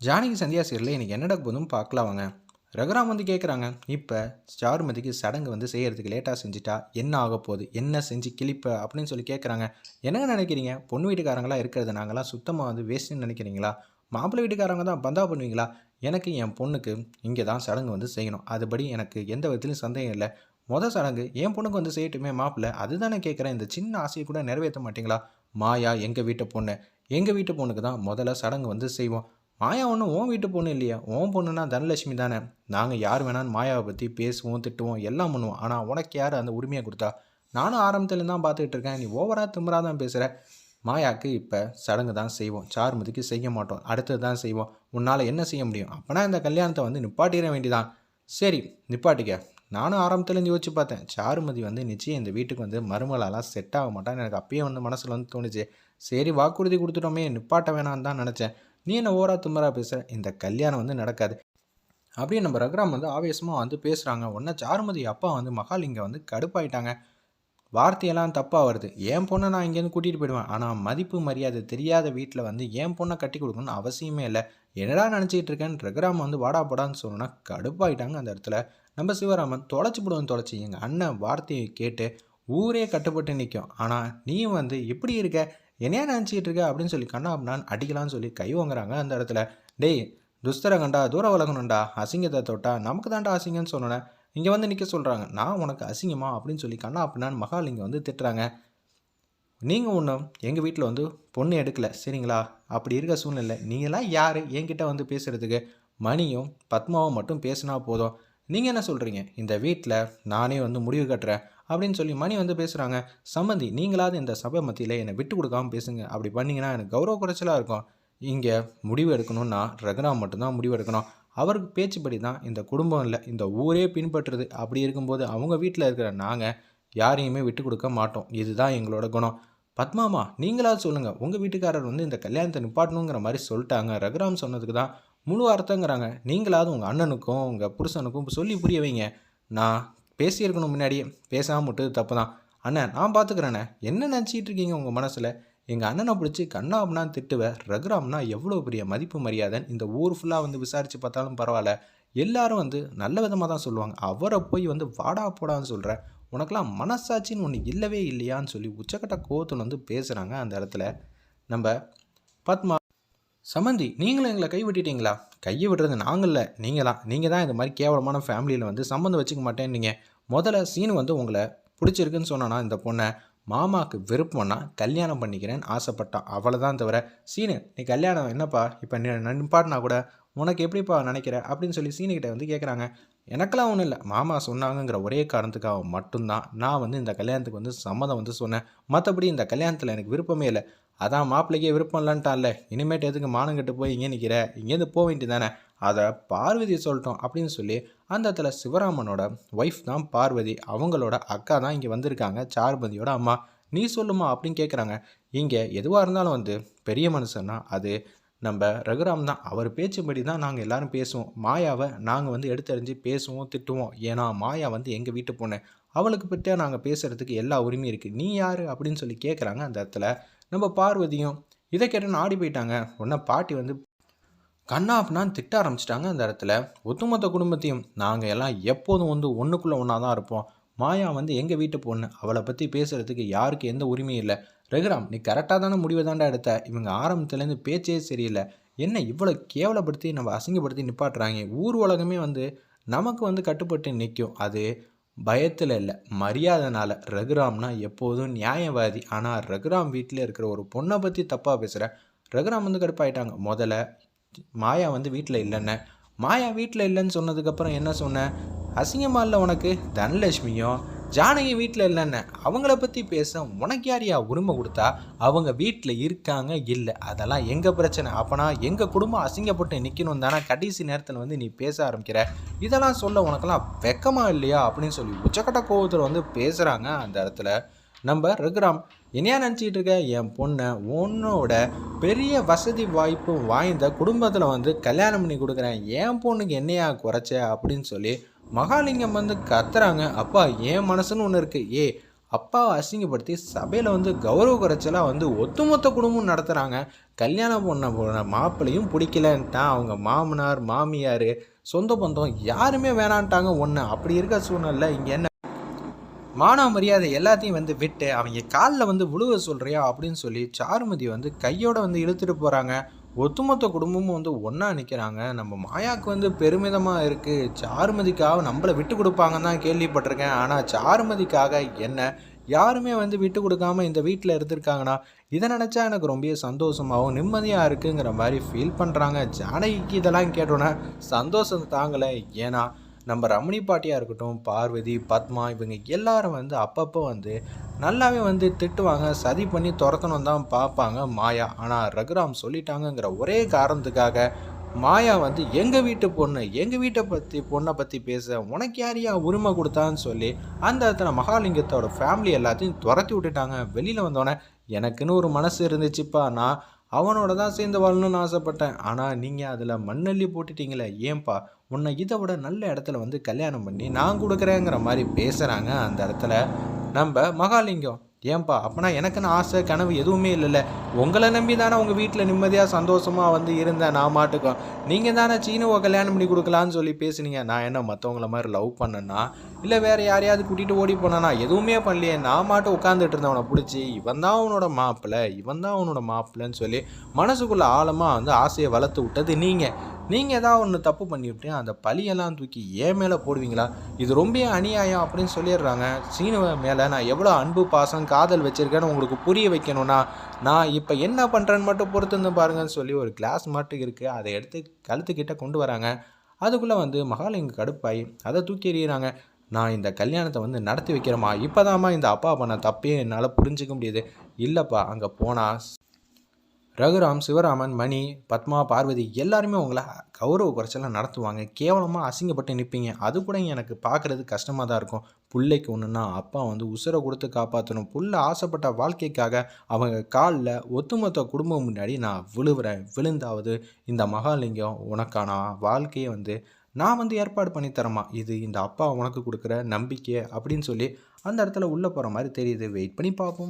ஜானகி சந்தியா சீரில் எனக்கு என்னடா போதும் பார்க்கலாம் வாங்க. ரகுராம் வந்து கேட்குறாங்க இப்போ சாருமதிக்கு சடங்கு வந்து செய்கிறதுக்கு லேட்டாக செஞ்சுட்டா என்ன ஆக போகுது? என்ன செஞ்சு கிளிப்ப அப்படின்னு சொல்லி கேட்குறாங்க என்னங்க நினைக்கிறீங்க? பொண்ணு வீட்டுக்காரங்களாம் இருக்கிறது நாங்களாம் சுத்தமாக வந்து வேஸ்ட்டுன்னு நினைக்கிறீங்களா? மாப்பிள்ளை வீட்டுக்காரங்க தான் பந்தா பண்ணுவீங்களா? எனக்கு என் பொண்ணுக்கு இங்கே தான் சடங்கு வந்து செய்யணும். அதுபடி எனக்கு எந்த விதத்துலையும் சந்தேகம் இல்லை. மொதல் சடங்கு என் பொண்ணுக்கு வந்து செய்யட்டுமே மாப்பிள்ளை. அதுதானே கேட்குறேன் இந்த சின்ன ஆசையை கூட நிறைவேற்ற மாட்டீங்களா? மாயா எங்கள் வீட்டு பொண்ணு. எங்கள் வீட்டு பொண்ணுக்கு தான் முதல்ல சடங்கு வந்து செய்வோம். மாயா ஒன்றும் உன் வீட்டு பொண்ணு இல்லையா? உன் பொண்ணுனா தனலட்சுமி தானே. நாங்கள் யார் வேணாலும் மாயாவை பற்றி பேசுவோம் திட்டுவோம் எல்லாம் பண்ணுவோம். ஆனால் உனக்கு யார் அந்த உரிமையை கொடுத்தா? நானும் ஆரம்பத்துலேருந்து தான் பார்த்துக்கிட்டு இருக்கேன். நீ ஓவராக திமுறாக தான் பேசுகிற மாயாக்கு இப்போ சடங்கு தான் செய்வோம். சாருமதிக்கு செய்ய மாட்டோம். அடுத்தது தான் செய்வோம். உன்னால் என்ன செய்ய முடியும்? அப்போனா இந்த கல்யாணத்தை வந்து நிப்பாட்டிட வேண்டியதான் சரி நிப்பாட்டிக்க. நானும் ஆரம்பத்துலேருந்து யோசிச்சு பார்த்தேன். சாருமதி வந்து நிச்சயம் இந்த வீட்டுக்கு வந்து மருமலாலாம் செட் ஆக மாட்டான்னு எனக்கு அப்பயே வந்து மனசில் வந்து தோணுச்சு. சரி வாக்குறுதி கொடுத்துட்டோமே. நிப்பாட்ட வேணான்னு தான் நினச்சேன். நீ என்ன ஓரா தும்மரா பேசுகிற இந்த கல்யாணம் வந்து நடக்காது. அப்படியே நம்ம ரகுராம் வந்து ஆவேசமாக வந்து பேசுகிறாங்க உடனே சாருமதி அப்பா வந்து மகாலிங்க வந்து கடுப்பாயிட்டாங்க. வார்த்தையெல்லாம் தப்பாக வருது. என் பொண்ணை நான் இங்கேருந்து கூட்டிகிட்டு போயிடுவேன். ஆனால் மதிப்பு மரியாதை தெரியாத வீட்டில் வந்து என் பொண்ணை கட்டி கொடுக்கணும்னு அவசியமே இல்லை. என்னடா நினச்சிக்கிட்டு இருக்கேன்னு ரகுராம் வந்து வாடா போடான்னு சொன்னால் கடுப்பாயிட்டாங்க அந்த இடத்துல. நம்ம சிவராமன் தொலைச்சி போடுவோம் தொலைச்சி எங்கள் அண்ணன் வார்த்தையை கேட்டு ஊரே கட்டுப்பட்டு நிற்கும் ஆனால் நீ வந்து எப்படி இருக்க? என்னையா நினச்சிக்கிட்டு இருக்க அப்படின்னு சொல்லி கண்ணா அப்படின்னான் அடிக்கலாம்னு சொல்லி கை வாங்குறாங்க அந்த இடத்துல. டேய் துஸ்தர கண்டா தூரம் விலகணும்டா அசிங்கத்தை தொட்டா நமக்கு தான்டா அசிங்கன்னு சொன்னேன் இங்கே வந்து நிற்க சொல்கிறாங்க நான் உனக்கு அசிங்கமா அப்படின்னு சொல்லி கண்ணா அப்படின்னான் மகாலிங்கம் வந்து திட்டுறாங்க. நீங்கள் ஒன்றும் எங்கள் வீட்டில் வந்து பொண்ணு எடுக்கலை சரிங்களா? அப்படி இருக்க சூழ்நிலை நீங்களாம் யார்? என்கிட்ட வந்து பேசுகிறதுக்கு மணியும் பத்மாவும் மட்டும் பேசினா போதும். நீங்கள் என்ன சொல்கிறீங்க இந்த வீட்டில் நானே வந்து முடிவு கட்டுறேன். அப்படின்னு சொல்லி மணி வந்து பேசுகிறாங்க சம்மந்தி நீங்களாவது இந்த சபை மத்தியில் என்னை விட்டு கொடுக்காம பேசுங்க. அப்படி பண்ணீங்கன்னா எனக்கு கௌரவ குறைச்சலாக இருக்கும். இங்கே முடிவு எடுக்கணும்னா ரகுராம் மட்டும்தான் முடிவு எடுக்கணும். அவருக்கு பேச்சுப்படி தான் இந்த குடும்பம் இல்லை இந்த ஊரே பின்பற்றுது. அப்படி இருக்கும்போது அவங்க வீட்டில் இருக்கிற நாங்கள் யாரையுமே விட்டு கொடுக்க மாட்டோம். இதுதான் எங்களோட குணம். பத்மாமா நீங்களாவது சொல்லுங்கள் உங்கள் வீட்டுக்காரர் வந்து இந்த கல்யாணத்தை நிப்பாட்டணுங்கிற மாதிரி சொல்லிட்டாங்க. ரகுராம் சொன்னதுக்கு தான் முழு அர்த்தங்கிறாங்க. நீங்களாவது உங்கள் அண்ணனுக்கும் உங்கள் புருஷனுக்கும் சொல்லி புரிய வைங்க. நான் பேசியிருக்கணும் முன்னாடியே பேசாமல் விட்டது தப்பு தான் அண்ணன் நான் பார்த்துக்கிறேண்ணே என்ன நினச்சிட்டு இருக்கீங்க உங்கள் மனசில்? எங்கள் அண்ணனை பிடிச்சி கண்ணா திட்டுவேன் ரகுராம்னா எவ்வளோ பெரிய மதிப்பு மரியாதைன்னு இந்த ஊர் ஃபுல்லாக வந்து விசாரித்து பார்த்தாலும் பரவாயில்ல. எல்லாரும் வந்து நல்ல விதமாக தான் சொல்லுவாங்க. அவரை போய் வந்து வாடா போடான்னு சொல்கிற உனக்கெல்லாம் மனசாட்சின்னு ஒன்று இல்லவே இல்லையான்னு சொல்லி உச்சக்கட்ட கோவத்தில் வந்து பேசுகிறாங்க அந்த இடத்துல. நம்ம பத்மா சமந்தி நீங்களும் எங்களை கை கையை விடுறது நாங்கள்ல நீங்கள் தான் நீங்கள் தான் இந்த மாதிரி கேவலமான ஃபேமிலியில் வந்து சம்மந்தம் வச்சுக்க மாட்டேன்னீங்க முதல்ல சீனு வந்து உங்களை பிடிச்சிருக்குன்னு சொன்னானா இந்த பொண்ணை. மாமாவுக்கு விருப்பம்னா கல்யாணம் பண்ணிக்கிறேன்னு ஆசைப்பட்டான் அவ்வளோதான் தவிர சீனு நீ கல்யாணம் என்னப்பா? இப்போ நீ நின்பாட்டினா கூட உனக்கு எப்படிப்பா நினைக்கிற? அப்படின்னு சொல்லி சீனுக்கிட்ட வந்து கேட்குறாங்க எனக்கெல்லாம் ஒன்றும் இல்லை. மாமா சொன்னாங்கங்கிற ஒரே காரணத்துக்காக மட்டும்தான் நான் வந்து இந்த கல்யாணத்துக்கு வந்து சம்மதம் வந்து சொன்னேன். மற்றபடி இந்த கல்யாணத்தில் எனக்கு விருப்பமே இல்லை. அதான் மாப்பிள்ளைக்கே விருப்பம் இல்லைன்ட்டான்ல இனிமேட்டு எதுக்கு மானம் கட்டு போய் இங்கே நிற்கிற இங்கேருந்து போக வேண்டியதானே அதை பார்வதி சொல்லிட்டோம் அப்படின்னு சொல்லி அந்த இடத்துல சிவராமனோட ஒய்ஃப் தான் பார்வதி. அவங்களோட அக்கா தான் இங்கே வந்திருக்காங்க சார்பதியோட அம்மா. நீ சொல்லுமா அப்படின்னு கேட்குறாங்க இங்கே எதுவாக இருந்தாலும் வந்து பெரிய மனுஷன்னா அது நம்ம ரகுராம் தான். அவர் பேச்சுப்படி தான் நாங்கள் எல்லாரும் பேசுவோம். மாயாவை நாங்கள் வந்து எடுத்தறிஞ்சு பேசுவோம் திட்டுவோம். ஏன்னா மாயா வந்து எங்கள் வீட்டு பொண்ணு. அவளுக்கு பற்றியா நாங்கள் பேசுகிறதுக்கு எல்லா உரிமையும் இருக்குது நீ யார் அப்படின்னு சொல்லி கேட்குறாங்க அந்த இடத்துல. நம்ம பார்வதியும் இதை கேட்டோன்னு ஆடி போயிட்டாங்க. உடனே பாட்டி வந்து கண்ணாப்னான்னு திட்ட ஆரம்பிச்சிட்டாங்க அந்த இடத்துல. ஒட்டுமொத்த குடும்பத்தையும் நாங்கள் எல்லாம் எப்போதும் வந்து ஒன்றுக்குள்ளே ஒன்றா தான் இருப்போம். மாயா வந்து எங்கள் வீட்டு பொண்ணு? அவளை பற்றி பேசுகிறதுக்கு யாருக்கு எந்த உரிமையும் இல்லை. ரகுராம் நீ கரெக்டாக தானே முடிவை தாண்டா எடுத்த? இவங்க ஆரம்பத்துலேருந்து பேச்சே சரியில்லை. என்ன இவ்வளோ கேவலப்படுத்தி நம்ம அசிங்கப்படுத்தி நிப்பாட்டுறாங்க? ஊர் உலகமே வந்து நமக்கு வந்து கட்டுப்பட்டு நிற்கும் அது பயத்தில் இல்லை. மரியாதைனால ரகுராம்னா எப்போதும் நியாயவாதி. ஆனால் ரகுராம் வீட்டில் இருக்கிற ஒரு பொண்ணை பற்றி தப்பாக பேசுகிற ரகுராம் வந்து கடுப்பாயிட்டாங்க. முதல்ல மாயா வந்து வீட்டில் இல்லைன்னு. மாயா வீட்டில் இல்லைன்னு சொன்னதுக்கப்புறம் என்ன சொன்னேன் அசிங்கமாக இல்லை உனக்கு? தனலட்சுமியும் ஜானகி வீட்டில் இல்லைன்னு அவங்கள பற்றி பேச உனக்கு யார் யா உரிமை கொடுத்தா அவங்க வீட்டில் இருக்காங்க? இல்லை. அதெல்லாம் எங்கள் பிரச்சனை? அப்போனா எங்கள் குடும்பம் அசிங்கப்பட்டு நிற்கணும் தானே? கடைசி நேரத்தில் வந்து நீ பேச ஆரம்பிக்கிற. இதெல்லாம் சொல்ல உனக்கெல்லாம் வெக்கமாக இல்லையா? அப்படின்னு சொல்லி உச்சக்கட்ட கோபத்தில் வந்து பேசுகிறாங்க அந்த இடத்துல. நம்ம ரகுராம் என்னையா நினச்சிக்கிட்டு இருக்க? என் பொண்ணை உன்னோட பெரிய வசதி வாய்ப்பு வாய்ந்த குடும்பத்தில் வந்து கல்யாணம் பண்ணி கொடுக்குறேன். என் பொண்ணுக்கு என்னையா குறைச்ச? அப்படின்னு சொல்லி மகாலிங்கம் வந்து கத்துறாங்க. அப்பா என் மனசுன்னு ஒன்று இருக்குது ஏ அப்பாவை அசிங்கப்படுத்தி சபையில் வந்து கௌரவ குறைச்சலாக வந்து ஒத்துமொத்த குடும்பம் நடத்துகிறாங்க கல்யாணம் பண்ண போன மாப்பிள்ளையும் பிடிக்கலன்ட்டான். அவங்க மாமனார் மாமியார் சொந்த பந்தம் யாருமே வேணான்ட்டாங்க. ஒன்று அப்படி இருக்க சூழ்நிலை இங்கே என்ன? மானா மரியாதை எல்லாத்தையும் வந்து விட்டு அவங்க காலில் வந்து விழுவ சொல்கிறியா அப்படின்னு சொல்லி சாருமதி வந்து கையோடு வந்து இழுத்துட்டு போகிறாங்க ஒட்டுமொத்த குடும்பமும் வந்து ஒன்றா நிற்கிறாங்க நம்ம மாயாவுக்கு வந்து பெருமிதமாக இருக்குது சாருமதிக்காக நம்மளை விட்டு கொடுப்பாங்கன்னு தான் கேள்விப்பட்டிருக்கேன். ஆனால் சாருமதிக்காக என்ன? யாருமே வந்து விட்டு கொடுக்காம இந்த வீட்டில் இருந்திருக்காங்கன்னா இதை நினச்சா எனக்கு ரொம்ப சந்தோஷமாகவும் நிம்மதியாக இருக்குங்கிற மாதிரி ஃபீல் பண்ணுறாங்க ஜானகிக்கு இதெல்லாம் கேட்டோன்னே சந்தோஷம் தாங்கலை. ஏன்னா நம்ம ரமணி பாட்டியாக இருக்கட்டும் பார்வதி பத்மா இவங்க எல்லாரும் வந்து அப்பப்போ வந்து நல்லாவே வந்து திட்டுவாங்க சதி பண்ணி துரத்தணும் தான் பார்ப்பாங்க மாயா. ஆனால் ரகுராம் சொல்லிட்டாங்கங்கிற ஒரே காரணத்துக்காக மாயா வந்து எங்கள் வீட்டு பொண்ணு எங்கள் வீட்டை பற்றி பொண்ணை பற்றி பேச உனக்கு யாரையா உரிமை கொடுத்தான்னு சொல்லி அந்த இடத்துல மகாலிங்கத்தோட ஃபேமிலி எல்லாத்தையும் துரத்தி விட்டுட்டாங்க. வெளியில் வந்தோடனே எனக்குன்னு ஒரு மனசு இருந்துச்சுப்பா நான் அவனோட தான் சேர்ந்து வாழணும்னு ஆசைப்பட்டேன். ஆனால் நீங்கள் அதில் மண்ணள்ளி போட்டுட்டீங்களே ஏன்பா? உன்னை இதை விட நல்ல இடத்துல வந்து கல்யாணம் பண்ணி நான் கொடுக்குறேங்கிற மாதிரி பேசுகிறாங்க அந்த இடத்துல. நம்ம மகாலிங்கம். ஏன்பா? அப்போனா எனக்குன்னு ஆசை கனவு எதுவுமே இல்லைல்ல. உங்களை நம்பி தானே உங்கள் வீட்டில் நிம்மதியாக சந்தோஷமாக வந்து இருந்தேன். நான் மாட்டுக்கும் நீங்கள் தானே சீனுவை கல்யாணம் பண்ணி கொடுக்கலான்னு சொல்லி பேசுனீங்க. நான் என்ன மற்றவங்கள மாதிரி லவ் பண்ணேன்னா இல்லை வேறு யாரையாவது கூட்டிகிட்டு ஓடி போனேன்னா எதுவுமே பண்ணலையே. நான் மாட்டு உட்காந்துட்டு இருந்தவனை பிடிச்சி. இவன் தான் அவனோட மாப்பிள்ளை இவன் தான் அவனோட மாப்பிள்ளைன்னு சொல்லி மனசுக்குள்ளே ஆழமாக வந்து ஆசையை வளர்த்து விட்டது நீங்கள் நீங்கள் ஏதாவது ஒன்று தப்பு பண்ணிவிட்டு அந்த பழியெல்லாம் தூக்கி ஏன் மேலே போடுவீங்களா? இது ரொம்ப அநியாயம் அப்படின்னு சொல்லிடுறாங்க. சீனுவை மேலே நான் எவ்வளோ அன்பு பாசம் காதல் வச்சுருக்கேன்னு உங்களுக்கு புரிய வைக்கணும்னா நான் இப்போ என்ன பண்ணுறேன்னு மட்டும் பொறுத்துருந்து பாருங்கன்னு சொல்லி ஒரு கிளாஸ் மட்டும் இருக்குது அதை எடுத்து கழுத்துக்கிட்ட கொண்டு வராங்க. அதுக்குள்ளே வந்து மகாலிங்க கடுப்பாயி அதை தூக்கி எறிகிறாங்க நான் இந்த கல்யாணத்தை வந்து நடத்தி வைக்கிறேம்மா. இப்போதாம்மா இந்த அப்பா பண்ண தப்பே என்னால் புரிஞ்சிக்க முடியுது. இல்லைப்பா அங்கே போனால் ரகுராம் சிவராமன் மணி பத்மா பார்வதி எல்லாருமே உங்களை கௌரவ குறைச்சலாம் நடத்துவாங்க. கேவலமாக அசிங்கப்பட்டு நிற்பீங்க அது கூட எனக்கு பார்க்குறது கஷ்டமாக தான் இருக்கும். பிள்ளைக்கு ஒன்றுன்னா அப்பா வந்து உசுரை கொடுத்து காப்பாற்றணும் புள்ள ஆசைப்பட்ட வாழ்க்கைக்காக அவங்க காலில் ஒத்துமொத்த குடும்பம் முன்னாடி நான் விழுவுறேன். விழுந்தாவது இந்த மகாலிங்கம் உனக்கான? வாழ்க்கையை வந்து நான் வந்து ஏற்பாடு பண்ணித்தரமா இது இந்த அப்பா உனக்கு கொடுக்குற நம்பிக்கை அப்படின்னு சொல்லி அந்த இடத்துல உள்ளே போகிற மாதிரி தெரியுது. வெயிட் பண்ணி பார்ப்போம்.